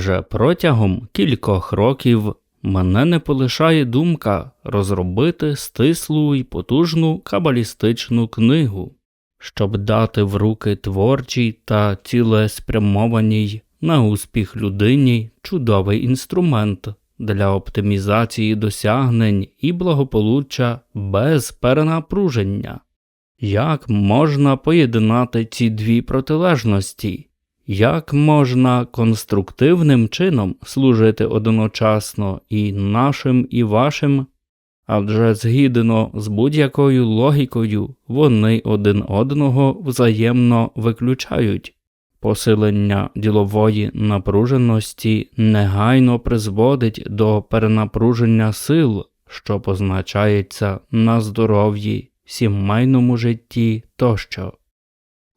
Вже протягом кількох років мене не полишає думка розробити стислу і потужну кабалістичну книгу, щоб дати в руки творчій та цілеспрямованій на успіх людині чудовий інструмент для оптимізації досягнень і благополуччя без перенапруження. Як можна поєднати ці дві протилежності? Як можна конструктивним чином служити одночасно і нашим, і вашим? Адже згідно з будь-якою логікою вони один одного взаємно виключають. Посилення ділової напруженості негайно призводить до перенапруження сил, що позначається на здоров'ї, сімейному житті тощо.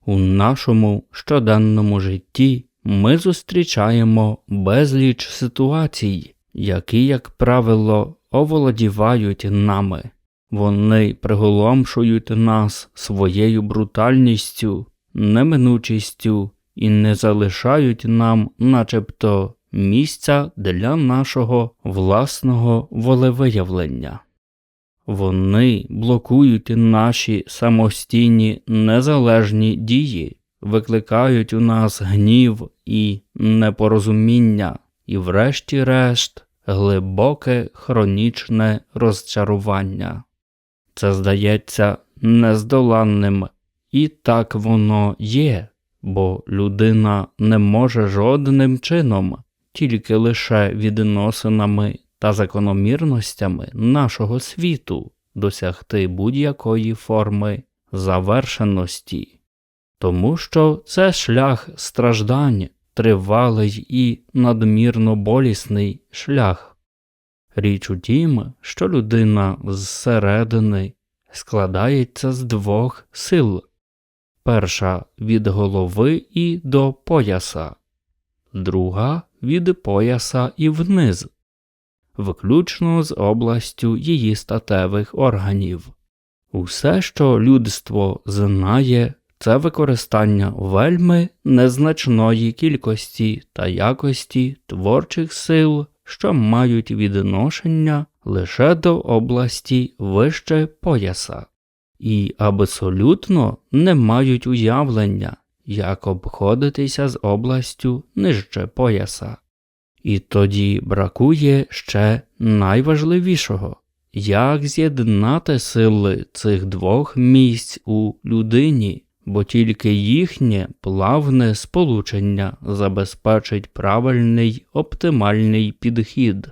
У нашому щоденному житті ми зустрічаємо безліч ситуацій, які, як правило, оволодівають нами. Вони приголомшують нас своєю брутальністю, неминучістю і не залишають нам, начебто, місця для нашого власного волевиявлення. Вони блокують наші самостійні незалежні дії, викликають у нас гнів і непорозуміння, і, врешті-решт, глибоке хронічне розчарування. Це здається нездоланним, і так воно є, бо людина не може жодним чином, тільки лише відносинами та закономірностями нашого світу досягти будь-якої форми завершеності, тому що це шлях страждань, тривалий і надмірно болісний шлях. Річ у тім, що людина зсередини складається з двох сил. Перша від голови і до пояса, друга від пояса і вниз включно з областю її статевих органів. Усе, що людство знає, це використання вельми незначної кількості та якості творчих сил, що мають відношення лише до області вище пояса, і абсолютно не мають уявлення, як обходитися з областю нижче пояса. І тоді бракує ще найважливішого. Як з'єднати сили цих двох місць у людині, бо тільки їхнє плавне сполучення забезпечить правильний оптимальний підхід,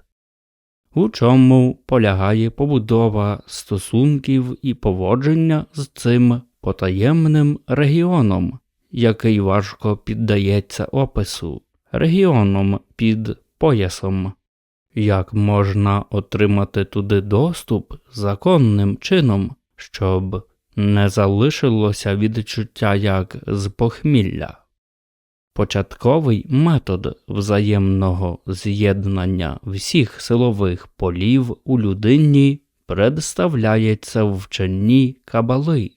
у чому полягає побудова стосунків і поводження з цим потаємним регіоном, який важко піддається опису регіоном під поясом. Як можна отримати туди доступ законним чином, щоб не залишилося відчуття як з похмілля? Початковий метод взаємного з'єднання всіх силових полів у людині представляється в вченні кабали,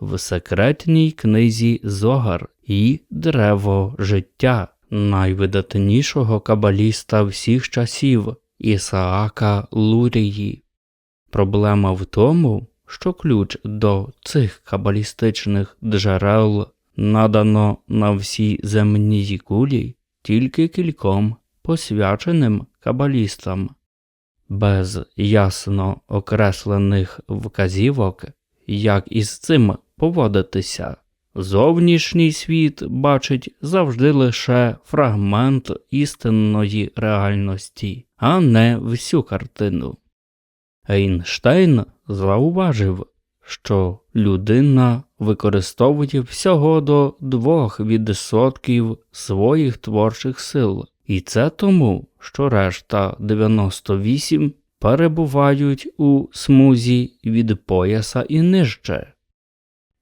в секретній книзі Зогар і Древо життя найвидатнішого кабаліста всіх часів Ісаака Лурії. Проблема в тому, що ключ до цих кабалістичних джерел надано на всі земній кулі тільки кільком посвяченим кабалістам, без ясно окреслених вказівок, як із цим поводитися. Зовнішній світ бачить завжди лише фрагмент істинної реальності, а не всю картину. Ейнштейн зауважив, що людина використовує всього до 2% своїх творчих сил, і це тому, що решта 98 перебувають у смузі від пояса і нижче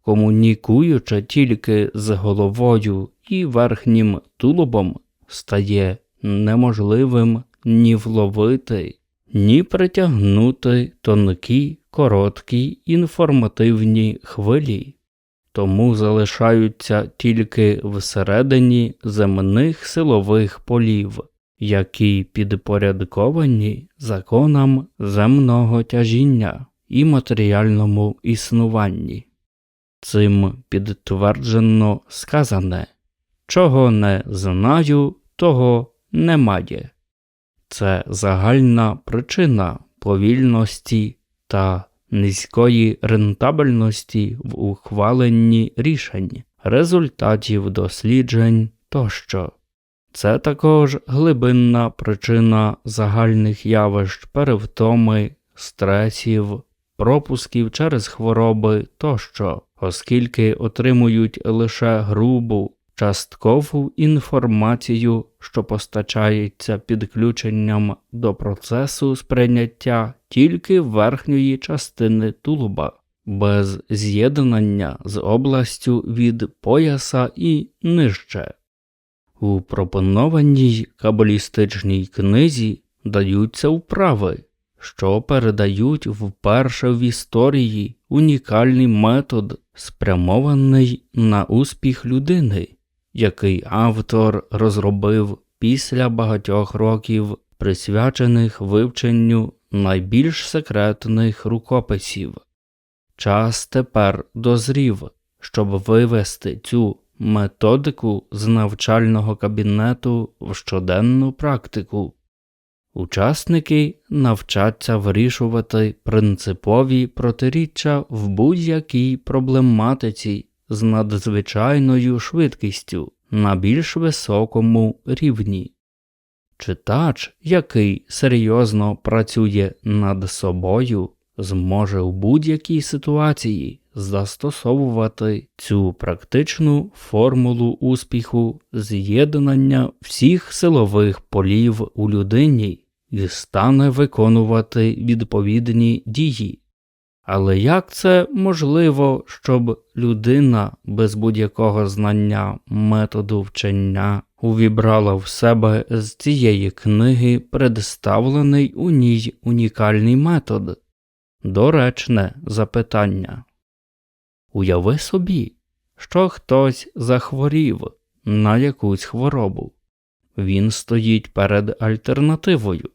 комунікуючи тільки з головою і верхнім тулубом, стає неможливим ні вловити, ні притягнути тонкі, короткі інформативні хвилі, тому залишаються тільки всередині земних силових полів, які підпорядковані законам земного тяжіння і матеріальному існуванні. Цим підтверджено сказане чого не знаю, того немає. Це загальна причина повільності та низької рентабельності в ухваленні рішень, результатів досліджень тощо. Це також глибинна причина загальних явищ перевтоми, стресів, пропусків через хвороби тощо, оскільки отримують лише грубу, часткову інформацію, що постачається підключенням до процесу сприйняття тільки верхньої частини тулуба, без з'єднання з областю від пояса і нижче. У пропонованій кабалістичній книзі даються вправи, що передають вперше в історії унікальний метод, спрямований на успіх людини, який автор розробив після багатьох років, присвячених вивченню найбільш секретних рукописів. Час тепер дозрів, щоб вивести цю методику з навчального кабінету в щоденну практику. Учасники навчаться вирішувати принципові протиріччя в будь-якій проблематиці з надзвичайною швидкістю на більш високому рівні. Читач, який серйозно працює над собою, зможе у будь-якій ситуації застосовувати цю практичну формулу успіху з'єднання всіх силових полів у людині і стане виконувати відповідні дії. Але як це можливо, щоб людина без будь-якого знання методу вчення увібрала в себе з цієї книги представлений у ній унікальний метод? Доречне запитання. Уяви собі, що хтось захворів на якусь хворобу. Він стоїть перед альтернативою.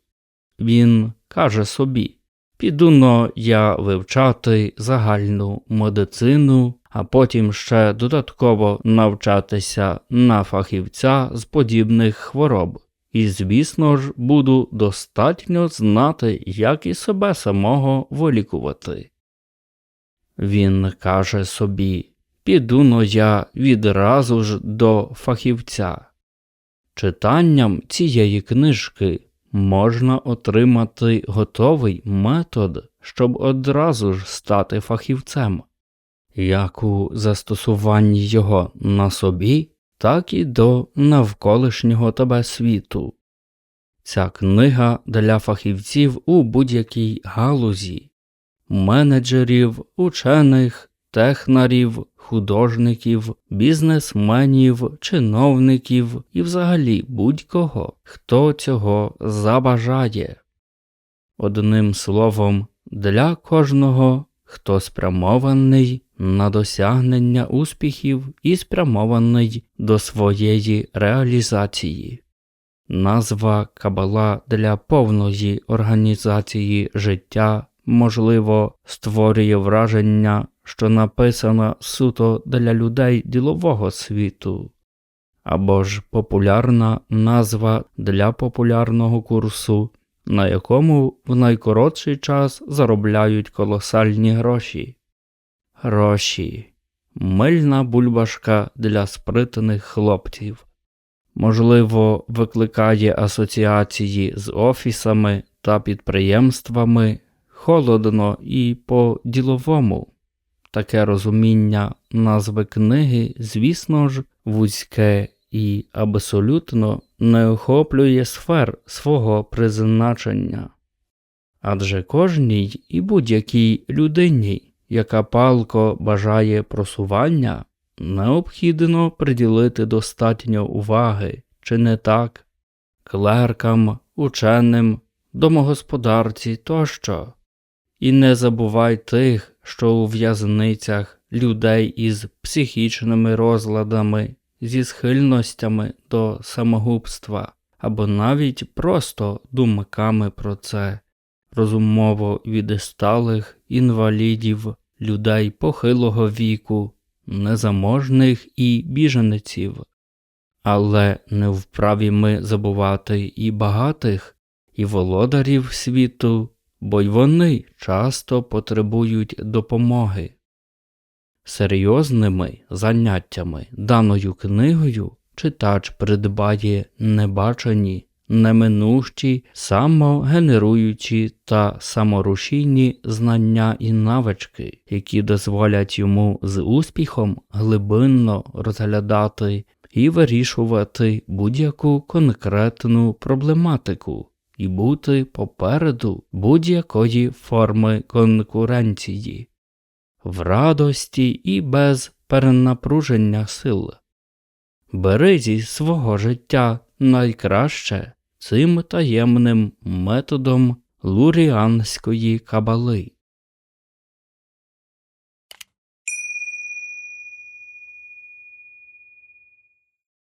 Він каже собі Піду но я вивчати загальну медицину, а потім ще додатково навчатися на фахівця з подібних хвороб. І, звісно ж, буду достатньо знати, як і себе самого вилікувати. Він каже собі Піду но я відразу ж до фахівця. Читанням цієї книжки можна отримати готовий метод, щоб одразу ж стати фахівцем, як у застосуванні його на собі, так і до навколишнього тебе світу. Ця книга для фахівців у будь-якій галузі, менеджерів, учених, технарів, художників, бізнесменів, чиновників і взагалі будь-кого, хто цього забажає. Одним словом, для кожного, хто спрямований на досягнення успіхів і спрямований до своєї реалізації. Назва Кабала для повної організації життя, можливо, створює враження, що написана суто для людей ділового світу, або ж популярна назва для популярного курсу, на якому в найкоротший час заробляють колосальні гроші. Гроші, мильна бульбашка для спритних хлопців. Можливо, викликає асоціації з офісами та підприємствами холодно і по діловому. Таке розуміння назви книги, звісно ж, вузьке і абсолютно не охоплює сфер свого призначення. Адже кожній і будь-якій людині, яка палко бажає просування, необхідно приділити достатньо уваги, чи не так, клеркам, ученим, домогосподарці тощо. І не забувай тих, що у в'язницях людей із психічними розладами, зі схильностями до самогубства, або навіть просто думками про це, розумово відсталих інвалідів, людей похилого віку, незаможних і біженців. Але не вправі ми забувати і багатих, і володарів світу, бо й вони часто потребують допомоги. Серйозними заняттями даною книгою читач придбає небачені, неминущі, самогенеруючі та саморушійні знання і навички, які дозволять йому з успіхом глибинно розглядати і вирішувати будь-яку конкретну проблематику і бути попереду будь-якої форми конкуренції, в радості і без перенапруження сил. Бери зі свого життя найкраще цим таємним методом луріанської кабали.